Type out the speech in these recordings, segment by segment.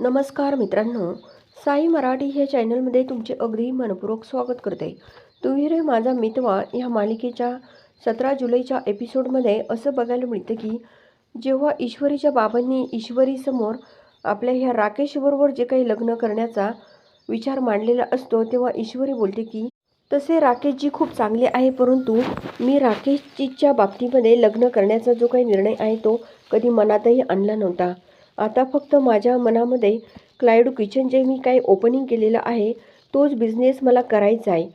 नमस्कार मित्रांनो साई मराठी ह्या चॅनलमध्ये तुमचे अगदी मनपूर्वक स्वागत करते. तुम्ही रे माझा मितवा ह्या मालिकेच्या सतरा जुलैच्या एपिसोडमध्ये असं बघायला मिळतं की जेव्हा ईश्वरीच्या बाबांनी ईश्वरीसमोर आपल्या ह्या राकेशबरोबर जे काही लग्न करण्याचा विचार मांडलेला असतो तेव्हा ईश्वरी बोलते की तसे राकेशजी खूप चांगले आहे परंतु मी राकेशजीच्या बाबतीमध्ये लग्न करण्याचा जो काही निर्णय आहे तो कधी मनातही आणला नव्हता. आता फक्त माझ्या मनामध्ये क्लायडो किचन जे मी काही ओपनिंग केलेलं आहे तोच बिझनेस मला करायचा आहे.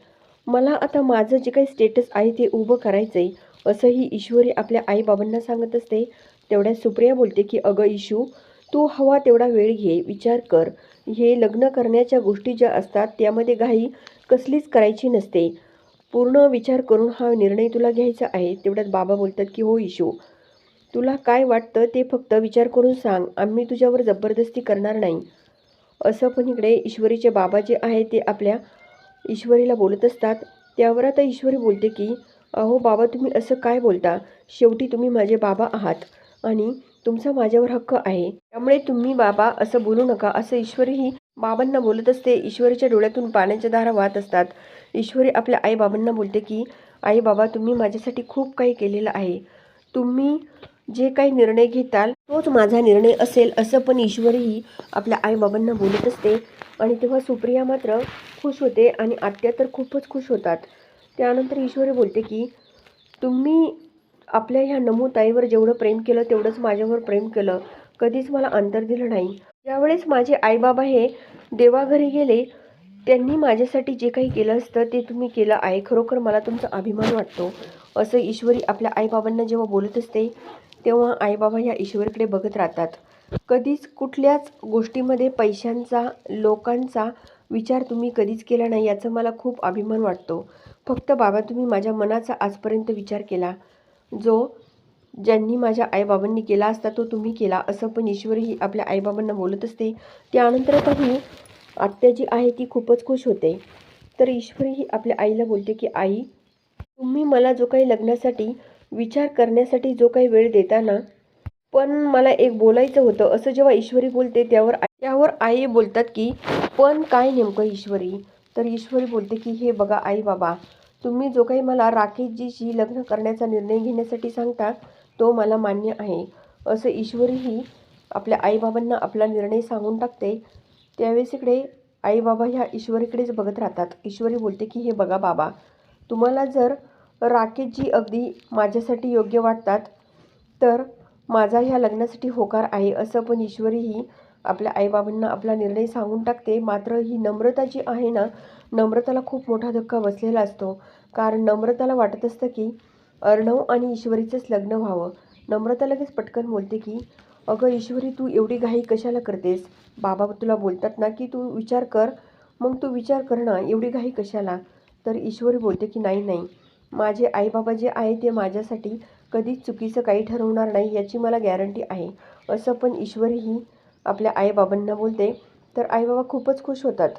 मला आता माझं जे काही स्टेटस आहे ते उभं करायचं आहे असंही ईश्वरी आपल्या आईबाबांना सांगत असते. तेवढ्या सुप्रिया बोलते की अगं इशू तू हवा तेवढा वेळ घे विचार कर. हे लग्न करण्याच्या गोष्टी ज्या असतात त्यामध्ये घाई कसलीच करायची नसते. पूर्ण विचार करून हा निर्णय तुला घ्यायचा आहे. तेवढ्यात बाबा बोलतात की हो इशू तुला काय वाटतं ते फक्त विचार करून सांग. आम्ही तुझ्यावर जबरदस्ती करणार नाही. असं पण इकडे ईश्वरीचे बाबा जे आहे ते आपल्या ईश्वरीला बोलत असतात. त्यावर आता ईश्वरी बोलते की अहो बाबा तुम्ही असं काय बोलता? शेवटी तुम्ही माझे बाबा आहात आणि तुमचा माझ्यावर हक्क आहे. त्यामुळे तुम्ही बाबा असं बोलू नका. असं ईश्वरीही बाबांना बोलत असते. ईश्वरीच्या डोळ्यातून पाण्याच्या धारा वाहत असतात. ईश्वरी आपल्या आईबाबांना बोलते की आई बाबा तुम्ही माझ्यासाठी खूप काही केलेलं आहे. तुम्ही जे काही निर्णय घेताल तोच माझा निर्णय असेल असं पण ईश्वरही आपल्या आईबाबांना बोलत असते. आणि तेव्हा सुप्रिया मात्र खुश होते आणि आत्या तर खूपच खुश होतात. त्यानंतर ईश्वरी बोलते की तुम्ही आपल्या ह्या नमूताईवर जेवढं प्रेम केलं तेवढंच माझ्यावर प्रेम केलं. कधीच मला अंतर दिलं नाही. ज्यावेळेस माझे आईबाबा हे देवाघरी गेले त्यांनी माझ्यासाठी जे काही केलं असतं ते तुम्ही केलं आहे. खरोखर मला तुमचा अभिमान वाटतो. असं ईश्वरी आपल्या आईबाबांना जेव्हा बोलत असते तेव्हा आईबाबा ह्या ईश्वरीकडे बघत राहतात. कधीच कुठल्याच गोष्टीमध्ये पैशांचा लोकांचा विचार तुम्ही कधीच केला नाही याचा मला खूप अभिमान वाटतो. फक्त बाबा तुम्ही माझ्या मनाचा आजपर्यंत विचार केला. जो ज्यांनी माझ्या आईबाबांनी केला असता तो तुम्ही केला असं पण ईश्वरही आपल्या आईबाबांना बोलत असते. त्यानंतर काही आत्या जी आहे ती खूपच खुश होते. तर ईश्वरही आपल्या आईला बोलते की आई तुम्ही मला जो काही लग्नासाठी विचार करण्यासाठी जो काही वेळ देता ना पण मला एक बोलायचं होतं. असं जेव्हा ईश्वरी बोलते त्यावर त्यावर आई बोलतात की पण काय नेमकं ईश्वरी? तर ईश्वरी बोलते की हे बघा आई बाबा तुम्ही जो काही मला राकेशजीशी लग्न करण्याचा निर्णय घेण्यासाठी सांगता तो मला मान्य आहे. असं ईश्वरीही आपल्या आईबाबांना आपला निर्णय सांगून टाकते. त्यावेळेस इकडे आईबाबा ह्या ईश्वरीकडेच बघत राहतात. ईश्वरी बोलते की हे बघा बाबा तुम्हाला जर राकेशजी अगदी माझ्यासाठी योग्य वाटतात. तर माझा ह्या लग्नासाठी होकार आहे असं पण ईश्वरीही आपल्या आईबाबांना आपला निर्णय सांगून टाकते. मात्र ही नम्रता जी आहे ना नम्रताला खूप मोठा धक्का बसलेला असतो. कारण नम्रताला वाटत असतं की अर्णव आणि ईश्वरीचंच लग्न व्हावं. नम्रता लगेच पटकन बोलते की अगं ईश्वरी तू एवढी घाई कशाला करतेस? बाबा तुला बोलतात ना की तू विचार कर. मग तू विचार कर ना एवढी घाई कशाला? तर ईश्वरी बोलते की नाही नाही. माझे आईबाबा जे आहे ते माझ्यासाठी कधीच चुकीचं काही ठरवणार नाही याची मला गॅरंटी आहे. असं पण ईश्वरीही आपल्या आईबाबांना बोलते. तर आईबाबा खूपच खुश होतात.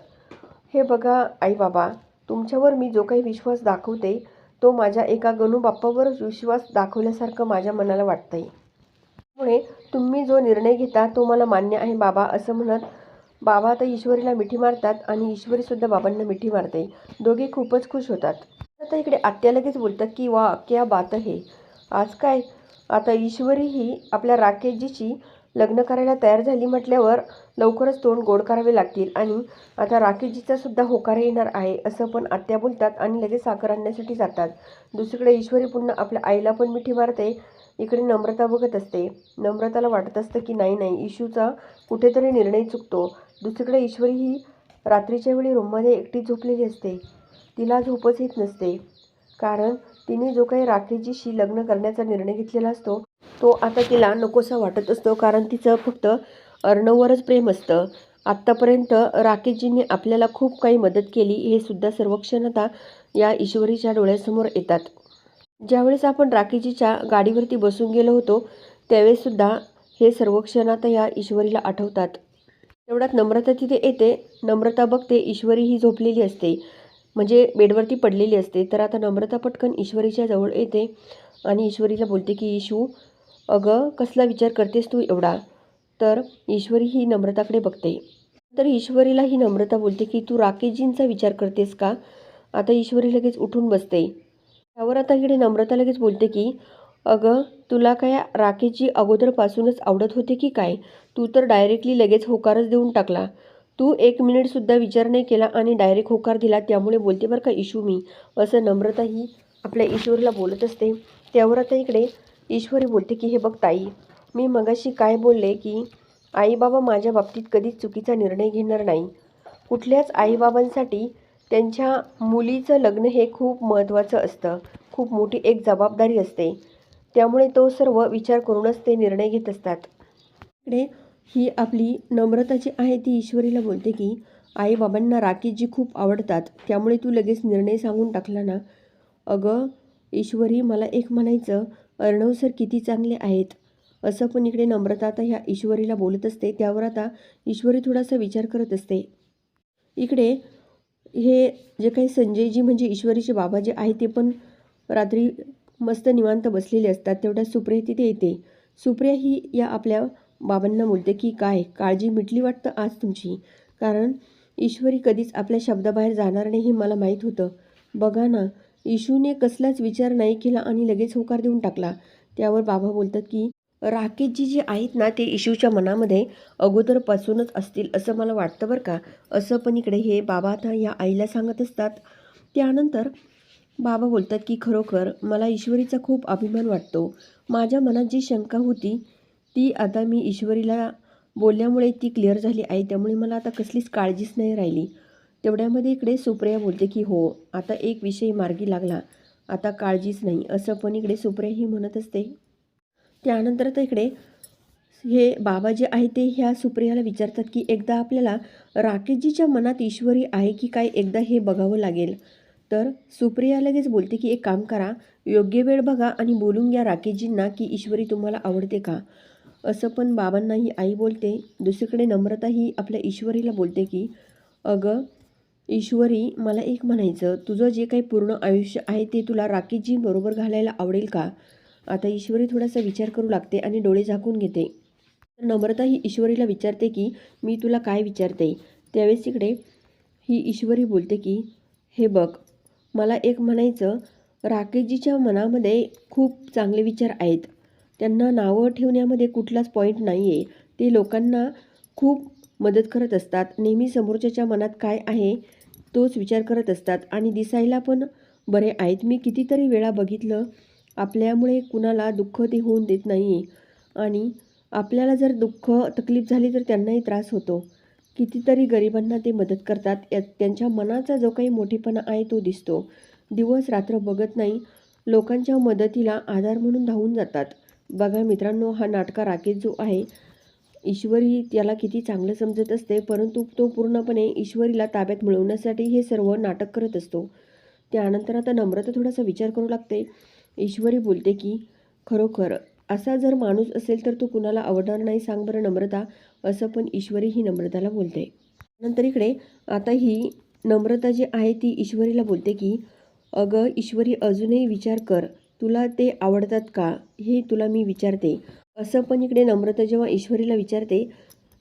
हे बघा आईबाबा तुमच्यावर मी जो काही विश्वास दाखवते तो माझ्या एका गणू बाप्पावरच विश्वास दाखवल्यासारखं माझ्या मनाला वाटतंय. त्यामुळे तुम्ही जो निर्णय घेता तो मला मान्य आहे बाबा असं म्हणत बाबा आता ईश्वरीला मिठी मारतात आणि ईश्वरीसुद्धा बाबांना मिठी मारते. दोघे खूपच खुश होतात. आता इकडे आत्या लगेच बोलतात की वा क्या बात आहे. आज काय? आता ईश्वरी ही आपल्या राकेशजीची लग्न करायला तयार झाली म्हटल्यावर लवकरच तोंड गोड करावे लागतील आणि आता राकेशजीचा सुद्धा होकार येणार आहे असं पण आत्या बोलतात आणि लगेच साखर आणण्यासाठी जातात. दुसरीकडे ईश्वरी पुन्हा आपल्या आईला पण मिठी मारते. इकडे नम्रता बघत असते. नम्रताला वाटत असतं की नाही नाही इशूचा कुठेतरी निर्णय चुकतो. दुसरीकडे ईश्वरी ही रात्रीच्या वेळी रूममध्ये एकटी झोपलेली असते. तिला झोपच येत नसते. कारण तिने जो काही राकेशजीशी लग्न करण्याचा निर्णय घेतलेला असतो तो आता तिला नकोसा वाटत असतो. कारण तिचं फक्त अर्णववरच प्रेम असतं. आत्तापर्यंत राकेशजींनी आपल्याला खूप काही मदत केली हे सुद्धा सर्व आता या ईश्वरीच्या डोळ्यासमोर येतात. ज्यावेळेस आपण राकेशजीच्या गाडीवरती बसून गेलो होतो त्यावेळेससुद्धा हे सर्व आता या ईश्वरीला आठवतात. तेवढ्यात नम्रता तिथे येते. नम्रता बघते ईश्वरी ही झोपलेली असते. म्हणजे बेडवरती पडलेली असते. तर आता नम्रता पटकन ईश्वरीच्या जवळ येते आणि ईश्वरीला बोलते की ईशू अगं कसला विचार करतेस तू एवढा? तर ईश्वरी ही नम्रताकडे बघते. तर ईश्वरीला ही नम्रता बोलते की तू राकेशजींचा विचार करतेस का? आता ईश्वरी लगेच उठून बसते. त्यावर आता इकडे नम्रता लगेच बोलते की अगं तुला काय राकेशजी अगोदरपासूनच आवडत होते की काय? तू तर डायरेक्टली लगेच होकारच देऊन टाकला. तू एक मिनिटसुद्धा विचार नाही केला आणि डायरेक्ट होकार दिला त्यामुळे बोलते बरं का इशू मी. असं नम्रता ही आपल्या ईश्वरीला बोलत असते. त्यावर आता इकडे ईश्वरी बोलते की हे बघ ताई मी मगाशी काय बोलले की आईबाबा माझ्या बाबतीत कधीच चुकीचा निर्णय घेणार नाही. कुठल्याच आईबाबांसाठी त्यांच्या मुलीचं लग्न हे खूप महत्त्वाचं असतं. खूप मोठी एक जबाबदारी असते. त्यामुळे तो सर्व विचार करूनच ते निर्णय घेत असतात. इकडे ही आपली नम्रता जी आहे ती ईश्वरीला बोलते की आईबाबांना राकेशजी खूप आवडतात त्यामुळे तू लगेच निर्णय सांगून टाकला ना? अगं ईश्वरी मला एक म्हणायचं अर्णव सर किती चांगले आहेत. असं पण इकडे नम्रता आता ह्या ईश्वरीला बोलत असते त्यावर आता ईश्वरी थोडासा विचार करत असते. इकडे हे जे काही संजयजी म्हणजे ईश्वरीचे बाबा जे आहे ते पण रात्री मस्त निवांत बसलेले असतात तेवढ्या सुप्रिया तिथे येते. सुप्रिया ही या आपल्या बाबांना बोलते की काय? काळजी मिटली वाटतं आज तुमची? कारण ईश्वरी कधीच आपल्या शब्दाबाहेर जाणार नाही हे मला माहीत होतं. बघा ना इशूने कसलाच विचार नाही केला आणि लगेच होकार देऊन टाकला. त्यावर बाबा बोलतात की राकेशजी जे आहेत ना ते इशूच्या मनामध्ये अगोदरपासूनच असतील असं मला वाटतं बरं का? असं पण इकडे हे बाबा आता या आईला सांगत असतात. त्यानंतर बाबा बोलतात की खरोखर मला ईश्वरीचा खूप अभिमान वाटतो. माझ्या मनात जी शंका होती ती आता मी ईश्वरीला बोलल्यामुळे ती क्लिअर झाली आहे त्यामुळे मला आता कसलीच काळजीच नाही राहिली. तेवढ्यामध्ये इकडे सुप्रिया बोलते की हो आता एक विषय मार्गी लागला. आता काळजीच नाही. असं पण इकडे सुप्रिया ही म्हणत असते. त्यानंतर तर इकडे हे बाबा जे आहे ते ह्या सुप्रियाला विचारतात की एकदा आपल्याला राकेशजीच्या मनात ईश्वरी आहे की काय? एकदा हे बघावं लागेल. तर सुप्रिया लगेच बोलते की एक काम करा. योग्य वेळ बघा आणि बोलून घ्या राकेशजींना की ईश्वरी तुम्हाला आवडते का? असं पण बाबांना ही आई बोलते. दुसरीकडे नम्रता ही आपल्या ईश्वरीला बोलते की अगं ईश्वरी मला एक म्हणायचं. तुझं जे काही पूर्ण आयुष्य आहे ते तुला राकेशजी बरोबर घालायला आवडेल का? आता ईश्वरी थोडासा विचार करू लागते आणि डोळे झाकून घेते. नम्रता ही ईश्वरीला विचारते की मी तुला काय विचारते? त्यावेळेस इकडे ही ईश्वरी बोलते की हे बघ मला एक म्हणायचं. राकेशजीच्या मनामध्ये खूप चांगले विचार आहेत. त्यांना नावं ठेवण्यामध्ये कुठलाच पॉईंट नाही आहे ते लोकांना खूप मदत करत असतात. नेहमी समोरच्याच्या मनात काय आहे तोच विचार करत असतात. आणि दिसायला पण बरे आहेत. मी कितीतरी वेळा बघितलं आपल्यामुळे कुणाला दुःख ते होऊन देत नाही आहे आणि आपल्याला जर दुःख तकलीफ झाली तर त्यांनाही त्रास होतो. कितीतरी गरिबांना ते मदत करतात. या त्यांच्या मनाचा जो काही मोठेपणा आहे तो दिसतो. दिवस रात्र बघत नाही. लोकांच्या मदतीला आधार म्हणून धावून जातात. बघा मित्रांनो हा नाटका राकेश जो आहे ईश्वरी त्याला किती चांगलं समजत असते परंतु तो पूर्णपणे ईश्वरीला ताब्यात मिळवण्यासाठी हे सर्व नाटक करत असतो. त्यानंतर आता नम्रता थोडासा विचार करू लागते. ईश्वरी बोलते की खरोखर असा जर माणूस असेल तर तो कुणाला आवडणार नाही सांग बरं नम्रता असं पण ईश्वरी ही नम्रताला बोलते. नंतर इकडे आता ही नम्रता जी आहे ती ईश्वरीला बोलते की अगं ईश्वरी अजूनही विचार कर तुला ते आवडतात का हे तुला मी विचारते. असं पण इकडे नम्रता जेव्हा ईश्वरीला विचारते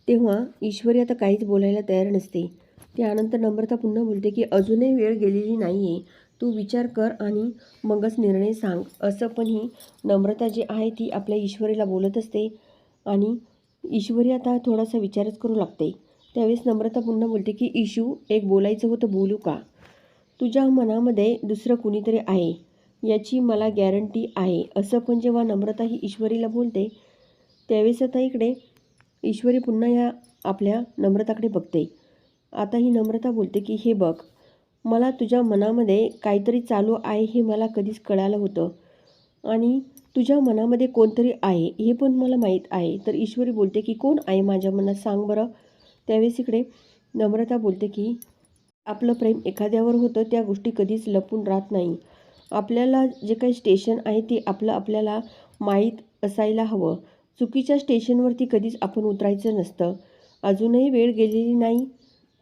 तेव्हा ईश्वरी आता काहीच बोलायला तयार नसते. त्यानंतर नम्रता पुन्हा बोलते की अजूनही वेळ गेलेली नाही आहे तू विचार कर आणि मगच निर्णय सांग. असं पण ही नम्रता जी आहे ती आपल्या ईश्वरीला बोलत असते आणि ईश्वरी आता थोडासा विचारच करू लागते. त्यावेळेस नम्रता पुन्हा बोलते की इशू एक बोलायचं होतं बोलू का? तुझ्या मनामध्ये दुसरं कुणीतरी आहे. याची मला गॅरंटी आहे. असं पण जेव्हा नम्रता ही ईश्वरीला बोलते त्यावेळेस आता इकडे ईश्वरी पुन्हा या आपल्या नम्रताकडे बघते. आता ही नम्रता बोलते की हे बघ मला तुझ्या मनामध्ये काहीतरी चालू आहे हे मला कधीच कळालं होतं. आणि तुझ्या मनामध्ये कोणतरी आहे हे पण मला माहीत आहे. तर ईश्वरी बोलते की कोण आहे माझ्या मनात? सांग बरं. त्यावेळेस इकडे नम्रता बोलते की आपलं प्रेम एखाद्यावर होतं त्या गोष्टी कधीच लपून राहत नाही. आपल्याला जे काही स्टेशन आहे ते आपलं आपल्याला माहीत असायला हवं. चुकीच्या स्टेशनवरती कधीच आपण उतरायचं नसतं. अजूनही वेळ गेलेली नाही.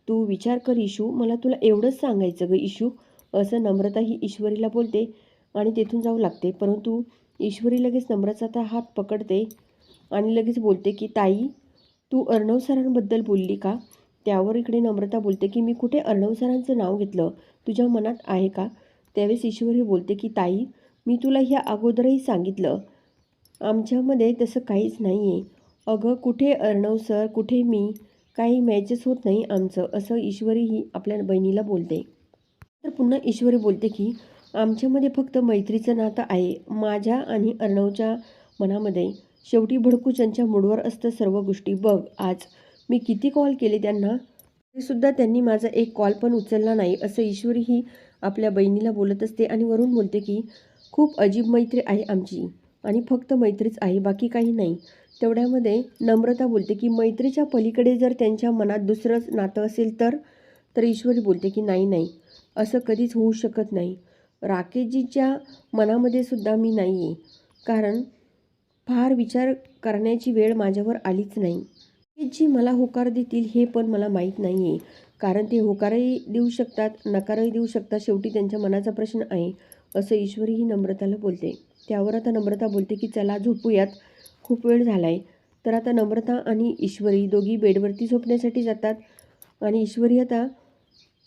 तू विचार कर इशू मला तुला एवढंच सांगायचं ग इशू असं नम्रता ही ईश्वरीला बोलते आणि तेथून जाऊ लागते. परंतु ईश्वरी लगेच नम्रताचा हात पकडते आणि लगेच बोलते की ताई तू अर्णव सरांबद्दल बोलली का? त्यावर इकडे नम्रता बोलते की मी कुठे अर्णव सरांचं नाव घेतलं? तुझ्या मनात आहे का? त्यावेळेस ईश्वरी बोलते की ताई मी तुला ह्या अगोदरही सांगितलं. आमच्यामध्ये तसं काहीच नाही आहे अगं कुठे अर्णव सर कुठे मी काही मॅचेस होत नाही आमचं असं ईश्वरी ही आपल्या बहिणीला बोलते. तर पुन्हा ईश्वरी बोलते की आमच्यामध्ये फक्त मैत्रीचं नातं आहे माझ्या आणि अर्णवच्या मनामध्ये. शेवटी भडकूचंच्या मूडवर असतं सर्व गोष्टी. बघ आज मी किती कॉल केले त्यांना तरीसुद्धा त्यांनी माझा एक कॉल पण उचलला नाही असं ईश्वरी ही आपल्या बहिणीला बोलत असते आणि वरून बोलते की खूप अजीब मैत्री आहे आमची आणि फक्त मैत्रीच आहे बाकी काही नाही. तेवढ्यामध्ये नम्रता बोलते की मैत्रीच्या पलीकडे जर त्यांच्या मनात दुसरंच नातं असेल तर? तर ईश्वरी बोलते की नाही नाही असं कधीच होऊ शकत नाही. राकेशजीच्या मनामध्ये सुद्धा मी नाही आहे कारण फार विचार करण्याची वेळ माझ्यावर आलीच नाही. जी मला होकार देतील हे पण मला माहीत नाही आहे कारण ते होकारही देऊ शकतात नकारही देऊ शकतात. शेवटी त्यांच्या मनाचा प्रश्न आहे. असं ईश्वरी ही नम्रताला बोलते. त्यावर आता नम्रता बोलते की चला झोपूयात. खूप वेळ झाला आहे तर आता नम्रता आणि ईश्वरी दोघी बेडवरती झोपण्यासाठी जातात. आणि ईश्वरी आता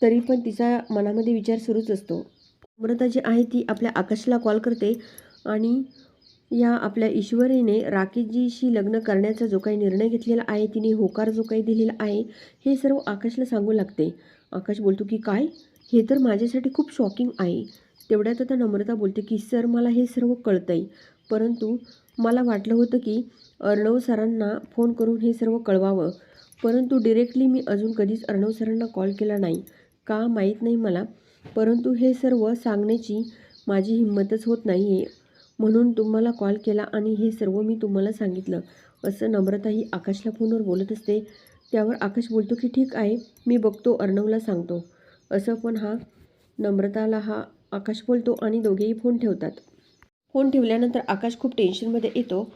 तरी पण तिचा मनामध्ये विचार सुरूच असतो. नम्रता जी आहे ती आपल्या आकाशला कॉल करते आणि या आपल्या ईश्वरीने राकेशजीशी लग्न करण्याचा जो काही निर्णय घेतलेला आहे तिने होकार जो काही दिलेला आहे हे सर्व आकाशला सांगू लागते. आकाश बोलतो की काय? हे तर माझ्यासाठी खूप शॉकिंग आहे. तेवढ्यात आता नम्रता बोलते की सर मला हे सर्व कळतं आहे परंतु मला वाटलं होतं की अर्णव सरांना फोन करून हे सर्व कळवावं. परंतु डिरेक्टली मी अजून कधीच अर्णव सरांना कॉल केला नाही. का माहीत नाही मला. परंतु हे सर्व सांगण्याची माझी हिंमतच होत नाही आहे म्हणून तुम्हाला कॉल केला आणि हे सर्व मी तुम्हाला सांगितलं. असं नम्रता ही आकाशला फोनवर बोलत असते. त्यावर आकाश बोलतो की ठीक आहे मी बघतो अर्णवला सांगतो. असं पण हा नम्रताला हा आकाश बोलतो आणि दोघेही फोन ठेवतात. फोन ठेवल्यानंतर आकाश खूप टेन्शनमध्ये येतो.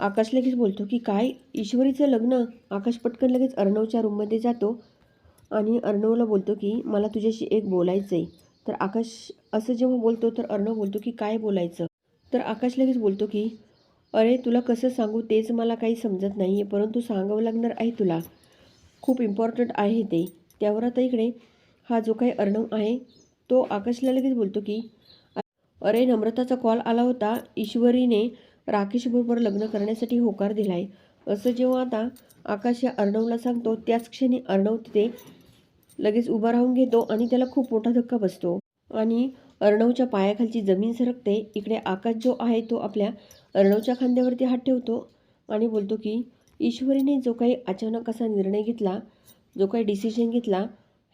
आकाश लगेच बोलतो की काय ईश्वरीचं लग्न? आकाश पटकन लगेच अर्णवच्या रूममध्ये जातो आणि अर्णवला बोलतो की मला तुझ्याशी एक बोलायचं आहे तर आकाश असं जेव्हा बोलतो तर अर्णव बोलतो की काय बोलायचं? तर आकाश लगेच बोलतो की अरे तुला कसं सांगू तेच मला काही समजत नाही आहे परंतु सांगावं लागणार आहे तुला. खूप इम्पॉर्टंट आहे ते. त्यावर आता इकडे हा जो काही अर्णव आहे तो आकाशला लगेच बोलतो की अरे नम्रताचा कॉल आला होता. ईश्वरीने राकेशबरोबर लग्न करण्यासाठी होकार दिला आहे असं जेव्हा आता आकाश या अर्णवला सांगतो त्याच क्षणी अर्णव तिथे लगेच उभा राहून घेतो आणि त्याला खूप मोठा धक्का बसतो. आणि अर्णवच्या पायाखालची जमीन सरकते. इकडे आकाश जो आहे तो आपल्या अर्णवच्या खांद्यावरती हात ठेवतो आणि बोलतो की ईश्वरीने जो काही अचानक असा निर्णय घेतला जो काही डिसिजन घेतला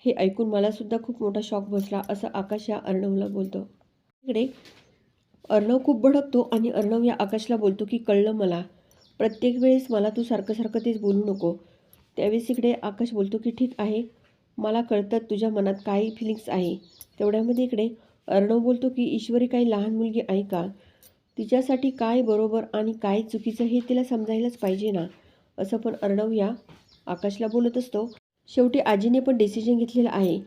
हे ऐकून मलासुद्धा खूप मोठा शॉक बसला असं आकाश या अर्णवला बोलतो. इकडे अर्णव खूप भडकतो आणि अर्णव या आकाशला बोलतो की कळलं मला. प्रत्येक वेळेस मला तू सारखं सारखं तेच बोलू नको. त्यावेळेस इकडे आकाश बोलतो की ठीक आहे. मला कळतात तुझ्या मनात काही फिलिंग्स आहे. तेवढ्यामध्ये इकडे अर्णव बोलतो की ईश्वरी काही लहान मुलगी आहे का? तिच्यासाठी काय बरोबर आणि काय चुकीचं हे तिला समजायलाच पाहिजे ना? असं पण अर्णव या आकाशला बोलत असतो. शेवटी आजीने पण डिसिजन घेतलेलं आहे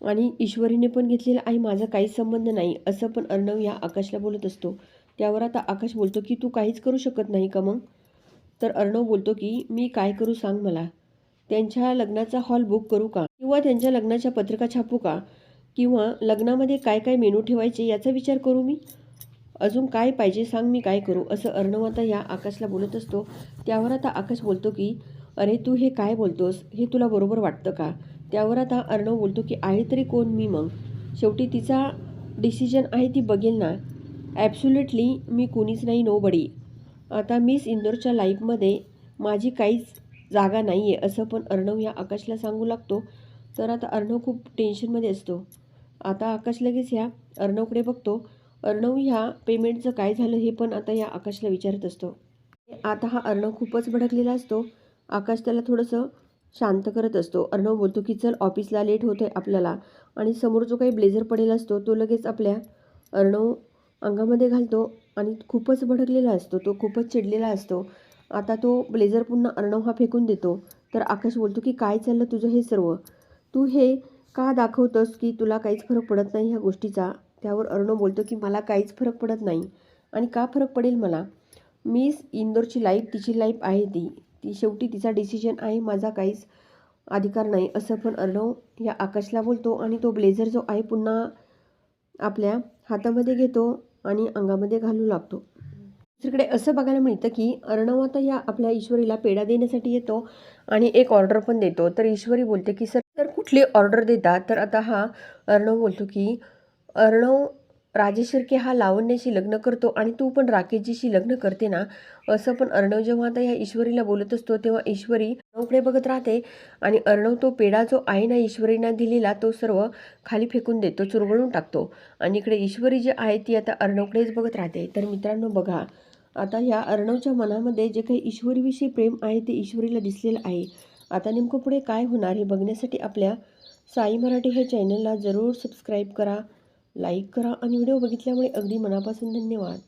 आणि ईश्वरीने पण घेतलेलं आहे. माझा काहीच संबंध नाही असं पण अर्णव या आकाशला बोलत असतो. त्यावर आता आकाश बोलतो की तू काहीच करू शकत नाही का मग? तर अर्णव बोलतो की मी काय करू सांग मला? त्यांच्या लग्नाचा हॉल बुक करू का? किंवा त्यांच्या लग्नाच्या पत्रिका छापू का? किंवा लग्नामध्ये काय काय मेनू ठेवायचे याचा विचार करू मी? अजून काय पाहिजे सांग मी काय करू? असं अर्णव आता या आकाशला बोलत असतो. त्यावर आता आकाश बोलतो की अरे तू हे काय बोलतोस? हे तुला बरोबर वाटतं का? त्यावर आता अर्णव बोलतो की आहे तरी कोण मी मग? शेवटी तिचा डिसिजन आहे ती बघेल ना. ॲब्सुलेटली मी कोणीच नाही नो बडी आता मिस इंदोरच्या लाईफमध्ये माझी काहीच जागा नाही आहे असं पण अर्णव या आकाशला सांगू लागतो. तर आता अर्णव खूप टेन्शनमध्ये असतो. आता आकाश लगेच ह्या अर्णवकडे बघतो. अर्णव ह्या पेमेंटचं काय झालं हे पण आता या आकाशला विचारत असतो. आता हा अर्णव खूपच भडकलेला असतो. आकाश त्याला थोडंसं शांत करत असतो. अर्णव बोलतो की चल ऑफिसला लेट होतं आहे आपल्याला. आणि समोर जो काही ब्लेझर पडेल असतो तो लगेच आपल्या अर्णव अंगामध्ये घालतो आणि खूपच भडकलेला असतो. तो खूपच चिडलेला असतो. आता तो ब्लेझर पुन्हा अर्णव हा फेकून देतो. तर आकाश बोलतो की काय चाललं तुझं हे सर्व? तू हे का दाखवतोस की तुला काहीच फरक पडत नाही ह्या गोष्टीचा? त्यावर अर्णव बोलतो की मला काहीच फरक पडत नाही. आणि का फरक पडेल मला? मिस इंदोरची लाईफ तिची लाईफ आहे ती. ती शेवटी तिचा डिसिजन आहे माझा काहीच अधिकार नाही असं पण अर्णव या आकाशला बोलतो आणि तो ब्लेझर जो आहे पुन्हा आपल्या हातामध्ये घेतो आणि अंगामध्ये घालू लागतो. तिकडे असं बघायला मिळतं की अर्णव आता या आपल्या ईश्वरीला पेढा देण्यासाठी येतो आणि एक ऑर्डर पण देतो. तर ईश्वरी बोलते की सर तर कुठली ऑर्डर देता तर आता हा अर्णव बोलतो की अर्णव राजेशिर्के हा लावण्याशी लग्न करतो आणि तू पण राकेशजीशी लग्न करते ना? असं पण अर्णव जेव्हा आता या ईश्वरीला बोलत असतो तेव्हा ईश्वरी अर्णवकडे बघत राहते आणि अर्णव तो पेढा जो आहे ना ईश्वरीनं दिलेला तो सर्व खाली फेकून देतो चुरगळून टाकतो. आणि इकडे ईश्वरी जी आहे ती आता अर्णवकडेच बघत राहते. तर मित्रांनो बघा आता या अर्णवच्या मनामध्ये जे काही ईश्वरीविषयी प्रेम आहे ते ईश्वरीला दिसलेलं आहे. आता नेमकं पुढे काय होणार हे बघण्यासाठी आपल्या साई मराठी हे चॅनलला जरूर सबस्क्राईब करा लाईक करा आणि व्हिडिओ बघितल्यामुळे अगदी मनापासून धन्यवाद.